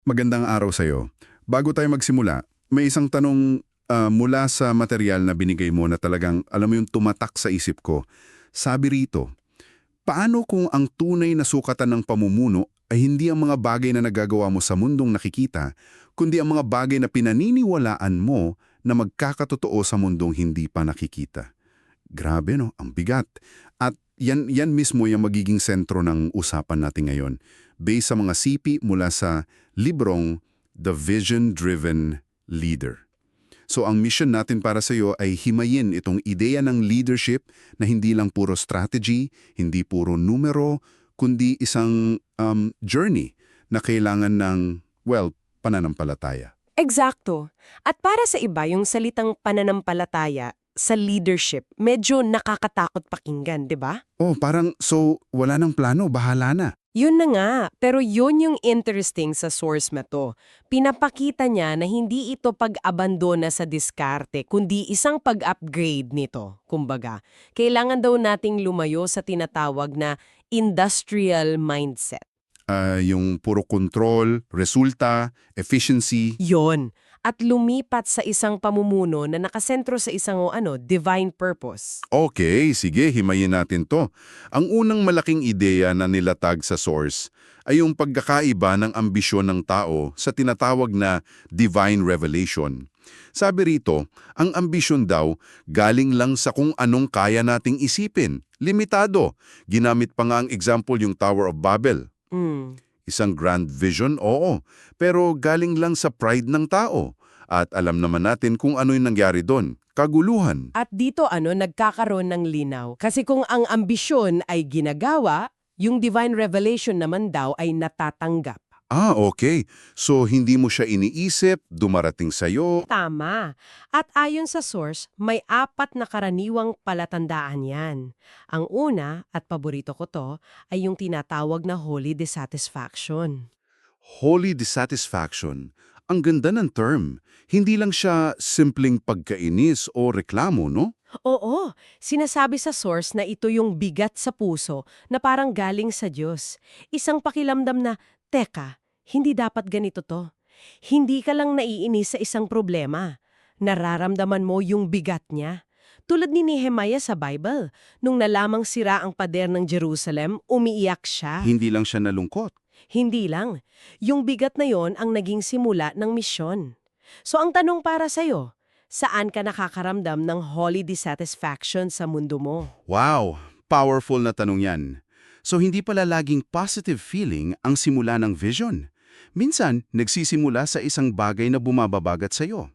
Magandang araw sa'yo. Bago tayo magsimula, may isang tanong ah, mula sa material na binigay mo na talagang, alam mo yung tumatak sa isip ko. Sabi rito, paano kung ang tunay na sukatan ng pamumuno ay hindi ang mga bagay na nagagawa mo sa mundong nakikita, kundi ang mga bagay na pinaniniwalaan mo na magkakatotoo sa mundong hindi pa nakikita? Grabe no, ang bigat. At yan, yan mismo yung magiging sentro ng usapan natin ngayon based sa mga sipi mula sa librong The Vision-Driven Leader. So ang mission natin para sa iyo ay himayin itong ideya ng leadership na hindi lang puro strategy, hindi puro numero, kundi isang um, journey na kailangan ng, well, pananampalataya. Eksakto. At para sa iba, yung salitang pananampalataya sa leadership, medyo nakakatakot pakinggan, di ba? Oh, parang so wala nang plano, bahala na. Yun na nga, pero yun yung interesting sa source na to. Pinapakita niya na hindi ito pag-abandona sa diskarte, kundi isang pag-upgrade nito. Kumbaga, kailangan daw nating lumayo sa tinatawag na industrial mindset. Ah, yung puro control, resulta, efficiency. Yon. At lumipat sa isang pamumuno na nakasentro sa isang o ano, divine purpose. Okay, sige, himayin natin to. Ang unang malaking ideya na nilatag sa source ay yung pagkakaiba ng ambisyon ng tao sa tinatawag na divine revelation. Sabi rito, ang ambisyon daw galing lang sa kung anong kaya nating isipin. Limitado. Ginamit pa nga ang example yung Tower of Babel. Mm. Isang grand vision, oo. Pero galing lang sa pride ng tao. At alam naman natin kung ano yung nangyari doon. Kaguluhan. At dito ano, nagkakaroon ng linaw. Kasi kung ang ambisyon ay ginagawa, yung divine revelation naman daw ay natatanggap. Ah, okay. So, hindi mo siya iniisip, dumarating sa'yo. Tama. At ayon sa source, may apat na karaniwang palatandaan yan. Ang una, at paborito ko to, ay yung tinatawag na holy dissatisfaction. Holy dissatisfaction. Ang ganda ng term. Hindi lang siya simpleng pagkainis o reklamo, no? Oo, sinasabi sa source na ito yung bigat sa puso na parang galing sa Diyos. Isang pakilamdam na, teka, hindi dapat ganito to. Hindi ka lang naiinis sa isang problema. Nararamdaman mo yung bigat niya. Tulad ni Nehemiah sa Bible, nung nalamang sira ang pader ng Jerusalem, umiiyak siya. Hindi lang siya nalungkot. Hindi lang. Yung bigat na yon ang naging simula ng misyon. So ang tanong para sa'yo, saan ka nakakaramdam ng holy dissatisfaction sa mundo mo? Wow, powerful na tanong yan. So, hindi pala laging positive feeling ang simula ng vision. Minsan, nagsisimula sa isang bagay na bumababagat sa'yo.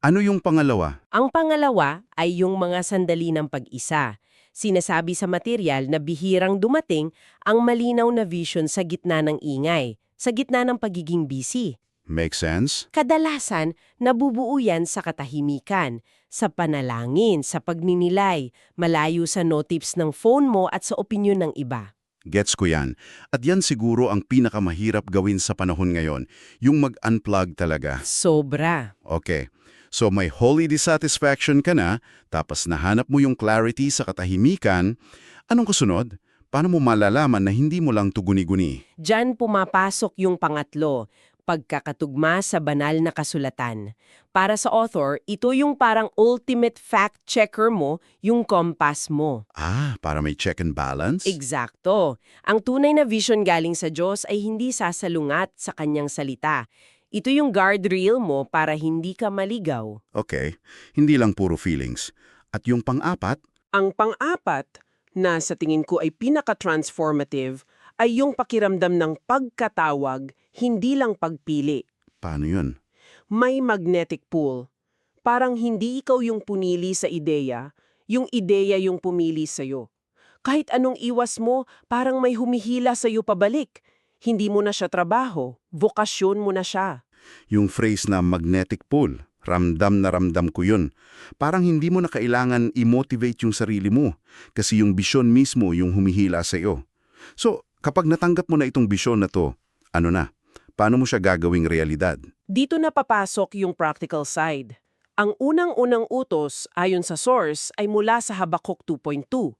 Ano yung pangalawa? Ang pangalawa ay yung mga sandali ng pag-isa. Sinasabi sa material na bihirang dumating ang malinaw na vision sa gitna ng ingay, sa gitna ng pagiging busy. Make sense? Kadalasan, nabubuo yan sa katahimikan, sa panalangin, sa pagninilay, malayo sa notips ng phone mo at sa opinyon ng iba. Gets ko yan. At yan siguro ang pinakamahirap gawin sa panahon ngayon, yung mag-unplug talaga. Sobra. Okay. So may holy dissatisfaction ka na, tapos nahanap mo yung clarity sa katahimikan. Anong kusunod? Paano mo malalaman na hindi mo lang tuguni-guni? Diyan pumapasok yung pangatlo, pagkakatugma sa banal na kasulatan. Para sa author, ito yung parang ultimate fact-checker mo, yung compass mo. Ah, para may check and balance? Eksakto. Ang tunay na vision galing sa Diyos ay hindi sasalungat sa kanyang salita. Ito yung guardrail mo para hindi ka maligaw. Okay, hindi lang puro feelings. At yung pang-apat, Ang pang-apat, na sa tingin ko ay pinaka-transformative, ay yung pakiramdam ng pagkatawag, hindi lang pagpili. paano yun? May magnetic pull. Parang hindi ikaw yung punili sa ideya, yung ideya yung pumili sa'yo. Kahit anong iwas mo, parang may humihila sa'yo pabalik. Hindi mo na siya trabaho, vokasyon mo na siya. Yung phrase na magnetic pull, ramdam na ramdam ko yun. Parang hindi mo na kailangan i-motivate yung sarili mo kasi yung bisyon mismo yung humihila sa iyo. So, kapag natanggap mo na itong bisyon na to, ano na? Paano mo siya gagawing realidad? Dito na papasok yung practical side. Ang unang-unang utos, ayon sa source, ay mula sa Habakuk 2.2.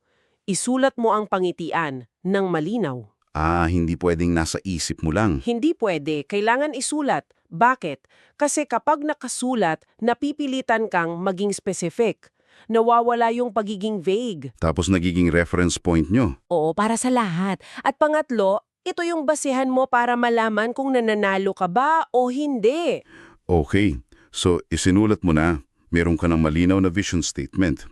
Isulat mo ang pangitian ng malinaw. Ah, hindi pwedeng nasa isip mo lang. Hindi pwede, kailangan isulat. Bakit? Kasi kapag nakasulat, napipilitan kang maging specific. Nawawala yung pagiging vague. Tapos nagiging reference point nyo. Oo, para sa lahat. At pangatlo, ito yung basihan mo para malaman kung nananalo ka ba o hindi. Okay, so isinulat mo na. Meron ka ng malinaw na vision statement.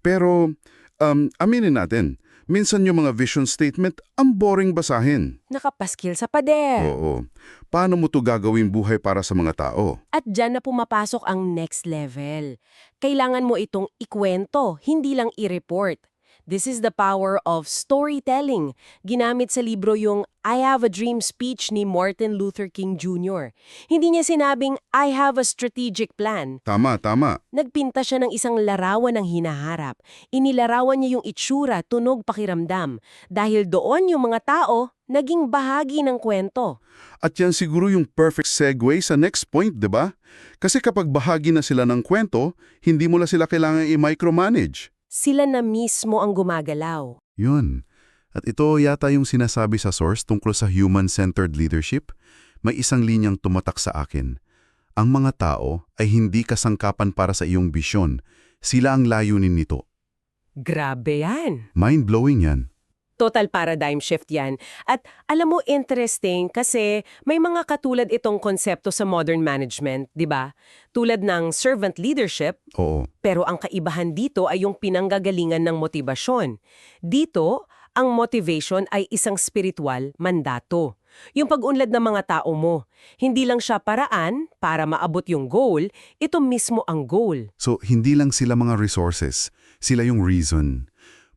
Pero, um, aminin natin, minsan yung mga vision statement ang boring basahin. Nakapaskil sa pader. Oo. Paano mo to gagawing buhay para sa mga tao? At dyan na pumapasok ang next level. Kailangan mo itong ikwento, hindi lang i-report. This is the power of storytelling. Ginamit sa libro yung I Have a Dream speech ni Martin Luther King Jr. Hindi niya sinabing I have a strategic plan. Tama, tama. Nagpinta siya ng isang larawan ng hinaharap. Inilarawan niya yung itsura, tunog, pakiramdam. Dahil doon yung mga tao, naging bahagi ng kwento. At yan siguro yung perfect segue sa next point, di ba? Kasi kapag bahagi na sila ng kwento, hindi mo na sila kailangan i-micromanage. Sila na mismo ang gumagalaw. Yun. At ito yata yung sinasabi sa source tungkol sa human-centered leadership. May isang linyang tumatak sa akin. Ang mga tao ay hindi kasangkapan para sa iyong bisyon. Sila ang layunin nito. Grabe yan. Mind-blowing yan. Total paradigm shift yan. At alam mo, interesting kasi may mga katulad itong konsepto sa modern management, di ba? Tulad ng servant leadership, Oo. pero ang kaibahan dito ay yung pinanggagalingan ng motibasyon. Dito, ang motivation ay isang spiritual mandato. Yung pag-unlad ng mga tao mo. Hindi lang siya paraan para maabot yung goal, ito mismo ang goal. So, hindi lang sila mga resources. Sila yung reason.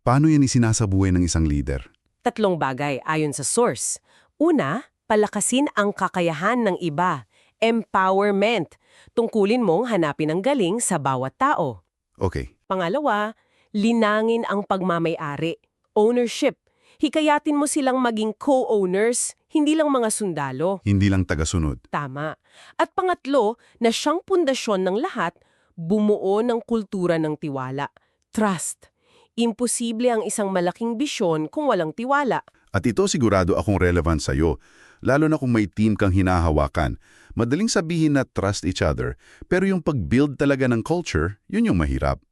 Paano yan isinasabuhay ng isang leader? Tatlong bagay ayon sa source. Una, palakasin ang kakayahan ng iba. Empowerment. Tungkulin mong hanapin ang galing sa bawat tao. Okay. Pangalawa, linangin ang pagmamayari. Ownership. Hikayatin mo silang maging co-owners, hindi lang mga sundalo. Hindi lang tagasunod. Tama. At pangatlo, na siyang pundasyon ng lahat, bumuo ng kultura ng tiwala. Trust. Imposible ang isang malaking bisyon kung walang tiwala. At ito sigurado akong relevant sa'yo, lalo na kung may team kang hinahawakan. Madaling sabihin na trust each other, pero yung pag-build talaga ng culture, yun yung mahirap.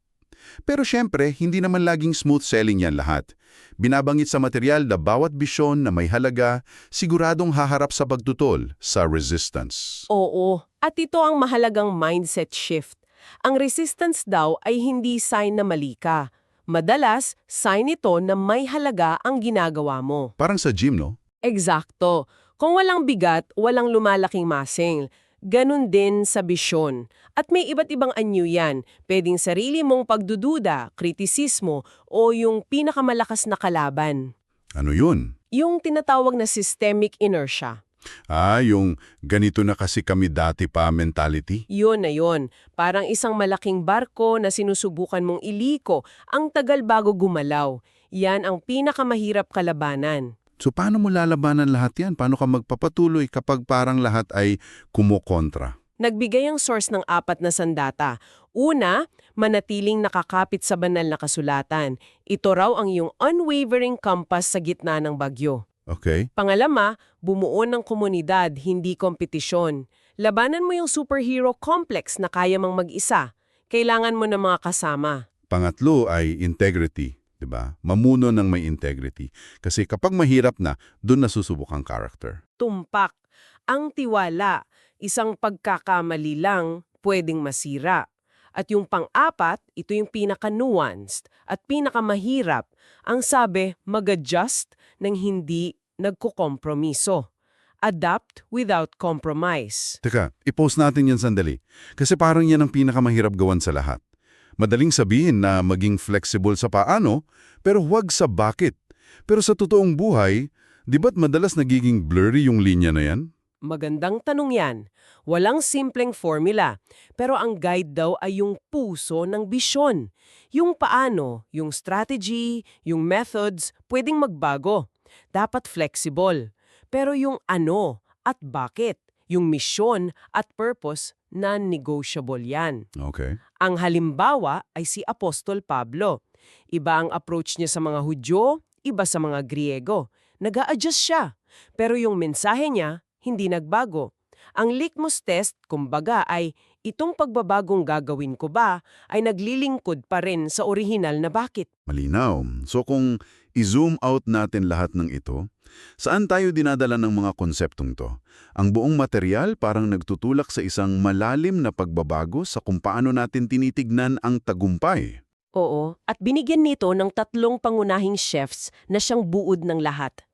Pero syempre, hindi naman laging smooth selling yan lahat. Binabangit sa material na bawat bisyon na may halaga, siguradong haharap sa pagtutol, sa resistance. Oo. At ito ang mahalagang mindset shift. Ang resistance daw ay hindi sign na mali ka. Madalas, sign ito na may halaga ang ginagawa mo. Parang sa gym, no? Eksakto. Kung walang bigat, walang lumalaking masing. Ganon din sa bisyon. At may iba't ibang anyo yan. Pwedeng sarili mong pagdududa, kritisismo, o yung pinakamalakas na kalaban. Ano yun? Yung tinatawag na systemic inertia. Ah, yung ganito na kasi kami dati pa mentality? Yun na yun. Parang isang malaking barko na sinusubukan mong iliko ang tagal bago gumalaw. Yan ang pinakamahirap kalabanan. So paano mo lalabanan lahat yan? Paano ka magpapatuloy kapag parang lahat ay kumokontra? Nagbigay ang source ng apat na sandata. Una, manatiling nakakapit sa banal na kasulatan. Ito raw ang iyong unwavering compass sa gitna ng bagyo. Okay? Pangalama, bumuo ng komunidad, hindi kompetisyon. Labanan mo yung superhero complex na kaya mang mag-isa. Kailangan mo ng mga kasama. Pangatlo ay integrity, 'di ba? Mamuno ng may integrity. Kasi kapag mahirap na, doon nasusubok ang character. Tumpak. Ang tiwala, isang pagkakamali lang, pwedeng masira. At yung pang-apat, ito yung pinaka-nuanced at pinakamahirap. Ang sabi, mag-adjust ng hindi nagkukompromiso. Adapt without compromise. Teka, i-post natin yan sandali. Kasi parang yan ang pinakamahirap gawan sa lahat. Madaling sabihin na maging flexible sa paano, pero huwag sa bakit. Pero sa totoong buhay, di ba't madalas nagiging blurry yung linya na yan? Magandang tanong yan. Walang simpleng formula, pero ang guide daw ay yung puso ng bisyon. Yung paano, yung strategy, yung methods, pwedeng magbago. Dapat flexible. Pero yung ano at bakit, yung misyon at purpose, non-negotiable yan. Okay. Ang halimbawa ay si Apostol Pablo. Iba ang approach niya sa mga Hudyo, iba sa mga Griego. nag adjust siya. Pero yung mensahe niya, hindi nagbago. Ang litmus test, kumbaga, ay itong pagbabagong gagawin ko ba ay naglilingkod pa rin sa orihinal na bakit. Malinaw. So kung i-zoom out natin lahat ng ito, saan tayo dinadala ng mga konseptong to? Ang buong material parang nagtutulak sa isang malalim na pagbabago sa kung paano natin tinitignan ang tagumpay. Oo, at binigyan nito ng tatlong pangunahing chefs na siyang buod ng lahat.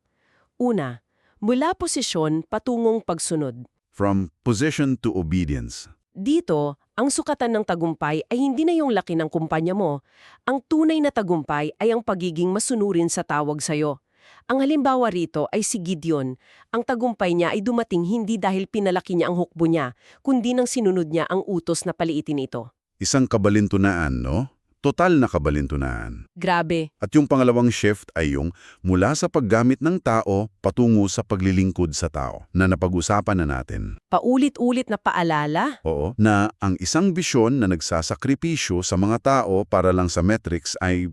Una, mula posisyon patungong pagsunod. From position to obedience. Dito, ang sukatan ng tagumpay ay hindi na yung laki ng kumpanya mo. Ang tunay na tagumpay ay ang pagiging masunurin sa tawag sa'yo. Ang halimbawa rito ay si Gideon. Ang tagumpay niya ay dumating hindi dahil pinalaki niya ang hukbo niya, kundi nang sinunod niya ang utos na paliitin ito. Isang kabalintunaan, no? Total na kabalintunaan. Grabe, At yung pangalawang shift ay yung mula sa paggamit ng tao patungo sa paglilingkod sa tao na napag-usapan na natin. paulit-ulit na paalala. Oo, na ang isang bisyon na nagsasakripisyo sa mga tao para lang sa metrics ay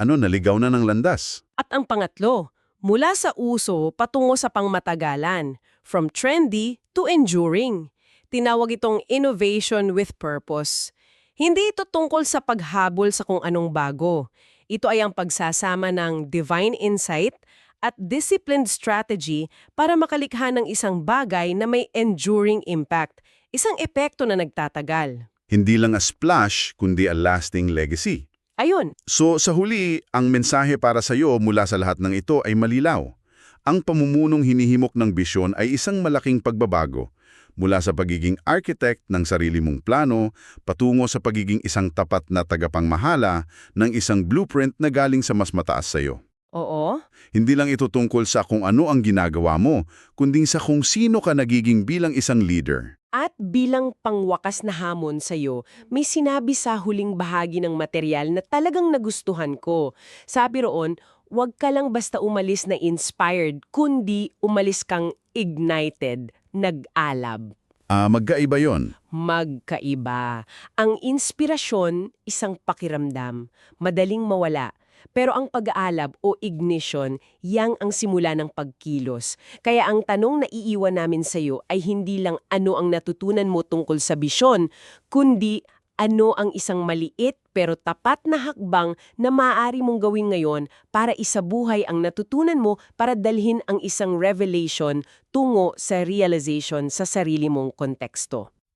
ano, naligaw na ng landas. At ang pangatlo, mula sa uso patungo sa pangmatagalan, from trendy to enduring. Tinawag itong innovation with purpose. Hindi ito tungkol sa paghabol sa kung anong bago. Ito ay ang pagsasama ng divine insight at disciplined strategy para makalikha ng isang bagay na may enduring impact, isang epekto na nagtatagal. Hindi lang a splash, kundi a lasting legacy. Ayun, So sa huli, ang mensahe para sa iyo mula sa lahat ng ito ay malilaw. Ang pamumunong hinihimok ng bisyon ay isang malaking pagbabago mula sa pagiging architect ng sarili mong plano patungo sa pagiging isang tapat na tagapangmahala ng isang blueprint na galing sa mas mataas sa iyo. oo. Hindi lang ito tungkol sa kung ano ang ginagawa mo, kundi sa kung sino ka nagiging bilang isang leader. At bilang pangwakas na hamon sa iyo, may sinabi sa huling bahagi ng material na talagang nagustuhan ko. Sabi roon, huwag ka lang basta umalis na inspired, kundi umalis kang ignited, nag-alab. Ah, magkaiba yon. Magkaiba. Ang inspirasyon, isang pakiramdam, madaling mawala. Pero ang pag-aalab o ignition, yang ang simula ng pagkilos. Kaya ang tanong na iiwan namin sa iyo ay hindi lang ano ang natutunan mo tungkol sa bisyon, kundi ano ang isang maliit pero tapat na hakbang na maaari mong gawin ngayon para isabuhay ang natutunan mo para dalhin ang isang revelation tungo sa realization sa sarili mong konteksto.